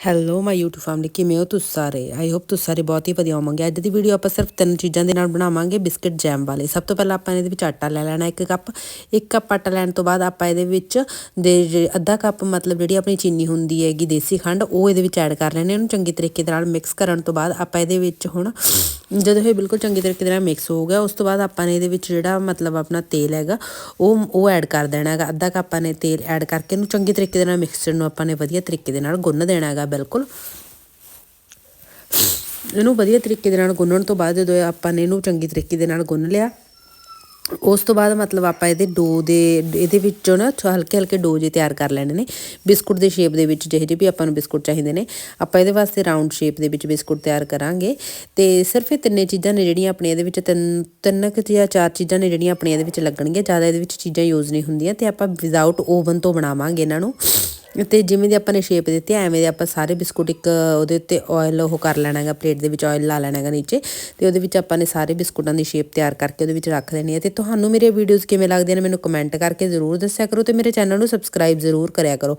Hello ਮਾਈ YouTube family ਕਿਵੇਂ ਹੋ ਤੁਸੀਂ ਸਾਰੇ? ਆਈ ਹੋਪ ਤੁਸੀਂ ਸਾਰੇ ਬਹੁਤ ਹੀ ਵਧੀਆ ਹੋਵੋਗੇ। ਅੱਜ ਦੀ ਵੀਡੀਓ ਆਪਾਂ ਸਿਰਫ ਤਿੰਨ ਚੀਜ਼ਾਂ ਦੇ ਨਾਲ ਬਣਾਵਾਂਗੇ, ਬਿਸਕਟ ਜੈਮ ਵਾਲੇ। ਸਭ ਤੋਂ ਪਹਿਲਾਂ ਆਪਾਂ ਇਹਦੇ ਵਿੱਚ ਆਟਾ ਲੈ ਲੈਣਾ ਇੱਕ ਕੱਪ। ਇੱਕ ਕੱਪ ਆਟਾ ਲੈਣ ਤੋਂ ਬਾਅਦ ਆਪਾਂ ਇਹਦੇ ਵਿੱਚ ਦੇ ਅੱਧਾ ਕੱਪ ਮਤਲਬ ਜਿਹੜੀ ਆਪਣੀ ਚੀਨੀ ਹੁੰਦੀ ਹੈਗੀ, ਦੇਸੀ ਖੰਡ, ਉਹ ਇਹਦੇ ਵਿੱਚ ਐਡ ਕਰ ਲੈਣੇ ਇਹਨੂੰ ਚੰਗੀ ਤਰੀਕੇ ਦੇ ਨਾਲ ਮਿਕਸ ਕਰਨ ਤੋਂ ਬਾਅਦ ਆਪਾਂ ਇਹਦੇ ਵਿੱਚ ਹੁਣ ਜਦੋਂ ਇਹ ਬਿਲਕੁਲ ਚੰਗੀ ਤਰੀਕੇ ਦੇ ਨਾਲ ਮਿਕਸ ਹੋ ਗਿਆ, ਉਸ ਤੋਂ ਬਾਅਦ ਆਪਾਂ ਨੇ ਇਹਦੇ ਵਿੱਚ ਜਿਹੜਾ ਮਤਲਬ ਆਪਣਾ ਤੇਲ ਹੈਗਾ, ਉਹ ਉਹ ਐਡ ਕਰ ਦੇਣਾ ਹੈਗਾ। ਅੱਧਾ ਕੱਪ ਆਪਾਂ ਨੇ ਤੇਲ ਐਡ ਕਰਕੇ ਇਹਨੂੰ ਚੰਗੀ ਤਰੀਕੇ ਦੇ ਨਾਲ ਮਿਕਸਚਰ ਨੂੰ ਆਪਾਂ ਨੇ ਵਧੀਆ ਤਰੀਕੇ ਦੇ ਨਾਲ ਗੁੰਨ ਦੇਣਾ ਹੈਗਾ, ਬਿਲਕੁਲ। ਇਹਨੂੰ ਵਧੀਆ ਤਰੀਕੇ ਦੇ ਨਾਲ ਗੁੰਨਣ ਤੋਂ ਬਾਅਦ ਜਦੋਂ ਆਪਾਂ ਨੇ ਇਹਨੂੰ ਚੰਗੀ ਤਰੀਕੇ ਦੇ ਨਾਲ ਗੁੰਨ ਲਿਆ ਉਸ ਤੋਂ ਬਾਅਦ ਮਤਲਬ ਆਪਾਂ ਇਹਦੇ ਡੋ ਦੇ, ਇਹਦੇ ਵਿੱਚੋਂ ਨਾ ਹਲਕੇ ਹਲਕੇ ਡੋ ਜੇ ਤਿਆਰ ਕਰ ਲੈਣੇ ਨੇ। ਬਿਸਕੁਟ ਦੇ ਸ਼ੇਪ ਦੇ ਵਿੱਚ ਜਿਹੇ ਜਿਹੇ ਵੀ ਆਪਾਂ ਨੂੰ ਬਿਸਕੁਟ ਚਾਹੀਦੇ ਨੇ। ਆਪਾਂ ਇਹਦੇ ਵਾਸਤੇ ਰਾਉਂਡ ਸ਼ੇਪ ਦੇ ਵਿੱਚ ਬਿਸਕੁਟ ਤਿਆਰ ਕਰਾਂਗੇ। ਤੇ ਸਿਰਫ ਇਹ ਤਿੰਨੇ ਚੀਜ਼ਾਂ ਨੇ ਜਿਹੜੀਆਂ ਆਪਣੇ ਇਹਦੇ ਵਿੱਚ ਤਿੰਨ ਤਿੰਨ ਕਿ ਜਾਂ ਚਾਰ ਚੀਜ਼ਾਂ ਨੇ ਜਿਹੜੀਆਂ ਆਪਣੇ ਇਹਦੇ ਵਿੱਚ ਲੱਗਣਗੀਆਂ। ਜ਼ਿਆਦਾ ਇਹਦੇ ਵਿੱਚ ਚੀਜ਼ਾਂ ਯੂਜ਼ ਨਹੀਂ ਹੁੰਦੀਆਂ ਤੇ ਆਪਾਂ ਵਿਦਆਊਟ ਓਵਨ ਤੋਂ ਬਣਾਵਾਂਗੇ ਇਹਨਾਂ ਨੂੰ। ਤੇ ਜਿਵੇਂ ਦੀ ਆਪਾਂ ਨੇ ਸ਼ੇਪ ਦਿੱਤੀ, ਐਵੇਂ ਦੇ ਆਪਾਂ ਸਾਰੇ ਬਿਸਕੁਟ ਇੱਕ, ਉਹਦੇ ਉੱਤੇ ਆਇਲ ਉਹ ਕਰ ਲੈਣਾ ਹੈਗਾ ਪਲੇਟ ਦੇ ਵਿੱਚ ਆਇਲ ਲਾ ਲੈਣਾ ਹੈਗਾ ਨੀਚੇ, ਤੇ ਉਹਦੇ ਵਿੱਚ ਆਪਾਂ ਨੇ ਸਾਰੇ ਬਿਸਕੁਟਾਂ ਦੀ ਸ਼ੇਪ ਤਿਆਰ ਕਰਕੇ ਉਹਦੇ ਵਿੱਚ ਰੱਖ ਦੇਣੀ ਹੈ। ਤੇ ਤੁਹਾਨੂੰ ਮੇਰੇ ਵੀਡੀਓਜ਼ ਕਿਵੇਂ ਲੱਗਦੀਆਂ ਨੇ ਮੈਨੂੰ ਕਮੈਂਟ ਕਰਕੇ ਜ਼ਰੂਰ ਦੱਸਿਆ ਕਰੋ ਤੇ ਮੇਰੇ ਚੈਨਲ ਨੂੰ ਸਬਸਕ੍ਰਾਈਬ ਜ਼ਰੂਰ ਕਰਿਆ ਕਰੋ।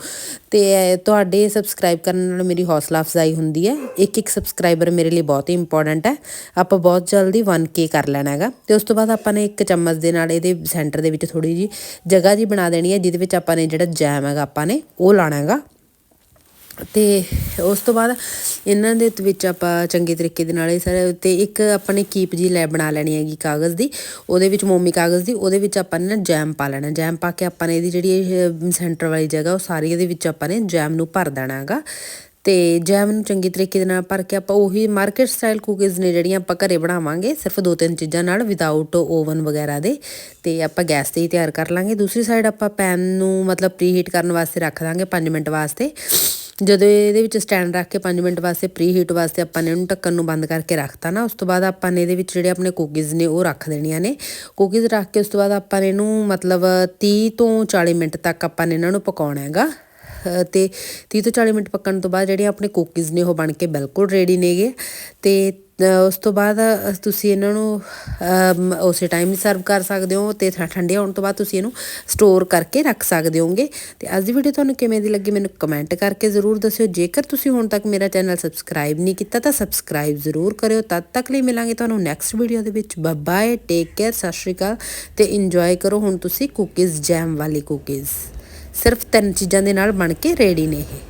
ਤੇ ਤੁਹਾਡੇ ਸਬਸਕ੍ਰਾਈਬ ਕਰਨ ਨਾਲ ਮੇਰੀ ਹੌਸਲਾ ਅਫਜ਼ਾਈ ਹੁੰਦੀ ਹੈ। ਇੱਕ ਇੱਕ ਸਬਸਕ੍ਰਾਈਬਰ ਮੇਰੇ ਲਈ ਬਹੁਤ ਹੀ ਇੰਪੋਰਟੈਂਟ ਹੈ। ਆਪਾਂ ਬਹੁਤ ਜਲਦੀ 1k ਕਰ ਲੈਣਾ ਹੈਗਾ। ਤੇ ਉਸ ਤੋਂ ਬਾਅਦ ਆਪਾਂ ਨੇ ਇੱਕ ਚਮਚ ਦੇ ਨਾਲ ਇਹਦੇ ਸੈਂਟਰ ਦੇ ਵਿੱਚ ਥੋੜੀ ਜੀ ਜਗ੍ਹਾ ਜੀ ਬਣਾ ਦੇਣੀ ਹੈ, ਜਿਹਦੇ ਵਿੱਚ ਆਪਾਂ ਨੇ ਜਿਹੜਾ ਜੈਮ ਹੈਗਾ ਆਪਾਂ ਨੇ, ਉਹ ਲਾ ਲਾਣਾ ਹੈਗਾ। ਤੇ ਉਸ ਤੋਂ ਬਾਅਦ ਇਹਨਾਂ ਦੇ ਵਿੱਚ ਆਪਾਂ ਚੰਗੇ ਤਰੀਕੇ ਦੇ ਨਾਲ ਇਹ ਸਾਰੇ ਤੇ ਇੱਕ ਆਪਾਂ ਨੇ ਕੀਪ ਜੀ ਲੈ ਬਣਾ ਲੈਣੀ ਹੈਗੀ ਕਾਗਜ਼ ਦੀ, ਉਹਦੇ ਵਿੱਚ ਮੋਮੀ ਕਾਗਜ਼ ਦੀ, ਉਹਦੇ ਵਿੱਚ ਆਪਾਂ ਨੇ ਨਾ ਜੈਮ ਪਾ ਲੈਣਾ। ਜੈਮ ਪਾ ਕੇ ਆਪਾਂ ਨੇ ਇਹਦੀ ਜਿਹੜੀ ਸੈਂਟਰ ਵਾਲੀ ਜਗ੍ਹਾ ਉਹ ਸਾਰੀ ਇਹਦੇ ਵਿੱਚ ਆਪਾਂ ਨੇ ਜੈਮ ਨੂੰ ਭਰ ਦੇਣਾ ਹੈਗਾ। ਤੇ ਜੈਮ ਨੂੰ ਚੰਗੀ ਤਰੀਕੇ ਦੇ ਨਾਲ ਭਰ ਕੇ ਆਪਾਂ ਉਹੀ ਮਾਰਕੀਟ ਸਟਾਈਲ ਕੁਕੀਜ਼ ਨੇ ਜਿਹੜੀਆਂ ਆਪਾਂ ਘਰੇ ਬਣਾਵਾਂਗੇ, ਸਿਰਫ ਦੋ ਤਿੰਨ ਚੀਜ਼ਾਂ ਨਾਲ ਵਿਦਆਊਟ ਓਵਨ ਵਗੈਰਾ ਦੇ, ਤੇ ਆਪਾਂ ਗੈਸ ਤੇ ਹੀ ਤਿਆਰ ਕਰ ਲਾਂਗੇ। ਦੂਸਰੀ ਸਾਈਡ ਆਪਾਂ ਪੈਨ ਨੂੰ ਮਤਲਬ ਪ੍ਰੀਹੀਟ ਕਰਨ ਵਾਸਤੇ ਰੱਖ ਦਾਂਗੇ 5 ਮਿੰਟ ਵਾਸਤੇ। ਜਦੋਂ ਇਹਦੇ ਵਿੱਚ ਸਟੈਂਡ ਰੱਖ ਕੇ 5 ਮਿੰਟ ਵਾਸਤੇ ਪ੍ਰੀ ਹੀਟ ਵਾਸਤੇ ਆਪਾਂ ਨੇ ਇਹਨੂੰ ਢੱਕਣ ਨੂੰ ਬੰਦ ਕਰਕੇ ਰੱਖਤਾ ਨਾ, ਉਸ ਤੋਂ ਬਾਅਦ ਆਪਾਂ ਨੇ ਇਹਦੇ ਵਿੱਚ ਜਿਹੜੇ ਆਪਣੇ ਕੁਕੀਜ਼ ਨੇ ਉਹ ਰੱਖ ਦੇਣੀਆਂ ਨੇ। ਕੁਕੀਜ਼ ਰੱਖ ਕੇ ਉਸ ਤੋਂ ਬਾਅਦ ਆਪਾਂ ਨੇ ਇਹਨੂੰ ਮਤਲਬ 30 ਤੋਂ 40 ਮਿੰਟ ਤੱਕ ਆਪਾਂ ਨੇ ਇਹਨਾਂ ਨੂੰ ਪਕਾਉਣਾ ਹੈਗਾ। ਤੇ 30 ਤੋਂ 40 ਮਿੰਟ ਪੱਕਣ ਤੋਂ ਬਾਅਦ ਜਿਹੜੀਆਂ ਆਪਣੇ ਕੁਕੀਜ਼ ਨੇ ਉਹ ਬਣ ਕੇ ਬਿਲਕੁਲ ਰੈਡੀ ਨੇਗੇ। ਤੇ ਉਸ ਤੋਂ ਬਾਅਦ ਤੁਸੀਂ ਇਹਨਾਂ ਨੂੰ ਉਸੇ ਟਾਈਮ ਹੀ ਸਰਵ ਕਰ ਸਕਦੇ ਹੋ ਤੇ ਠੰਡੇ ਹੋਣ ਤੋਂ ਬਾਅਦ ਤੁਸੀਂ ਇਹਨੂੰ ਸਟੋਰ ਕਰਕੇ ਰੱਖ ਸਕਦੇ ਹੋਗੇ। ਤੇ ਅੱਜ ਦੀ ਵੀਡੀਓ ਤੁਹਾਨੂੰ ਕਿਵੇਂ ਦੀ ਲੱਗੀ ਮੈਨੂੰ ਕਮੈਂਟ ਕਰਕੇ ਜ਼ਰੂਰ ਦੱਸਿਓ। ਜੇਕਰ ਤੁਸੀਂ ਹੁਣ ਤੱਕ ਮੇਰਾ ਚੈਨਲ ਸਬਸਕ੍ਰਾਈਬ ਨਹੀਂ ਕੀਤਾ ਤਾਂ ਸਬਸਕ੍ਰਾਈਬ ਜ਼ਰੂਰ ਕਰਿਓ। ਤਦ ਤੱਕ ਲਈ ਮਿਲਾਂਗੇ ਤੁਹਾਨੂੰ ਨੈਕਸਟ ਵੀਡੀਓ ਦੇ ਵਿੱਚ। ਬਾਏ ਟੇਕ ਕੇਅਰ ਸਤਿ ਸ਼੍ਰੀ ਅਕਾਲ ਤੇ ਇੰਜੋਏ ਕਰੋ ਹੁਣ ਤੁਸੀਂ ਕੁਕੀਜ਼ ਜੈਮ ਵਾਲੀ ਕੁਕੀਜ਼ ਸਿਰਫ ਤਿੰਨ ਚੀਜ਼ਾਂ ਦੇ ਨਾਲ ਬਣ ਕੇ ਰੈਡੀ ਨੇ ਇਹ।